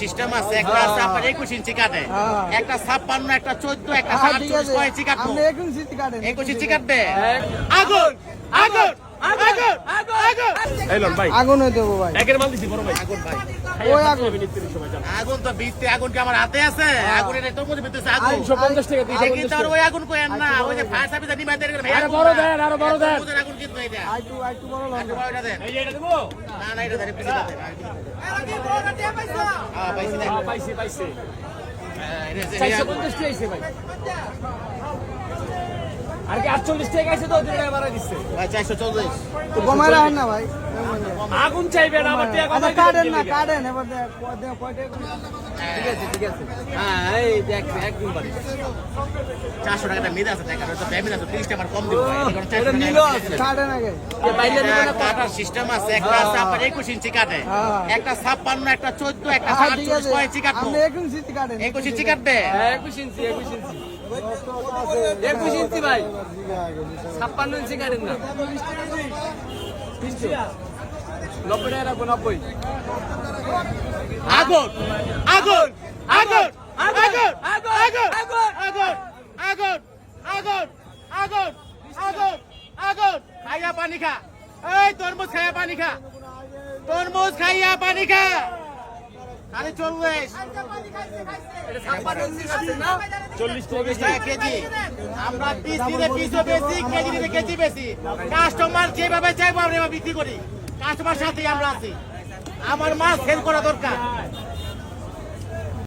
System আছে একটা আছে আপনার একুশ ইঞ্চি কাটে। হ্যাঁ। একটা ছাপ্পান্ন একটা চোদ্দ একটা হ্যাঁ, সাতচল্লিশ ইঞ্চি কাটবো? একুশ ইঞ্চি কাটবে? আগুন! আগুন! এলন ভাই। আগুন হয়ে দেবো ভাই। একের মাল দিছি বড় ভাই। আগুন ভাই। ওই আগুন। আগুন তো বীজতে আগুন কি আমার হাতে আছে? আগুন এটা তোর মধ্যে ভিতরে আগুন। আড়াইশো পঞ্চাশ টাকা দিই এটা কিন্তু ওই আগুন কোয়েন না ওই যে ফায়ার সার্ভিস নিবা দেন আরও বড় দেন আরও বড় দেন। ওদের আগুন কিন্তু এটা আইটু আইটু বড়। একটু বড় এটা দেন। এই যে এটা দেবো। না না এটা দেন একটু এটা দেন। হ্যাঁ পাইছি দেন হ্যাঁ, পাইছি পাইছি হ্যাঁ, এটা যে- চারশো পঞ্চাশ টাকা আইছে ভাই। আর কি আটচল্লিশ টাকা আছে তো ওদের টাকা বাড়াই দিচ্ছে। ভাই চারশো চল্লিশ। তো কমায় রাখেন না ভাই আগুন আমার টাকা আচ্ছা কাটেন না কি কাটেন এবার দেখ ক- ঠিক আছে ঠিক আছে হ্যাঁ এই দেখ একদম বাড়ি চারশো টাকাটা মিল আছে টাকা তো পেমেন্ট আছে তিরিশ টাকা কম দিব। ভাই এই কারণে 400 এটা টাকা নিলো দিয়ে আছে। দিলাম। কাটেন আগে। বাইরে নিবে না কাটার সিস্টেম আছে একটা আছে আপনার একুশ ইঞ্চি কাটে। হ্যাঁ। একটা ছাপ্পান্ন একটা চোদ্দ একটা হ্যাঁ, সাতচল্লিশ ইঞ্চি কাটবো। একুশ ইঞ্চি কাটেন। একুশ ইঞ্চি কাটবে? হ্যাঁ, একুশ ইঞ্চি একুশ ইঞ্চি। একুশ ইঞ্চি ভাই। ছাপ্পান্ন ইঞ্চি কাটেন না। নব্বই টাকা রাখব নব্বই। আগুন আগুন আগুন আগুন আগুন আগুন আগুন! আগুন আগুন আগুন আগুন আগুন আগুন। খাইয়া পানি খা। এই তরমুজ খাইয়া পানি খা। তরমুজ খাইয়া পানি খা। চল্লিশ চল্লিশ কেজি। আমরা পিস দিলে পিসও বেশি কেজি দিলে কেজি বেশি। কাস্টমার যেভাবে চাইব আমরা বিক্রি করি। কাস্টমার সাথেই আমরা আছি। আমার মাছ সেল করা দরকার।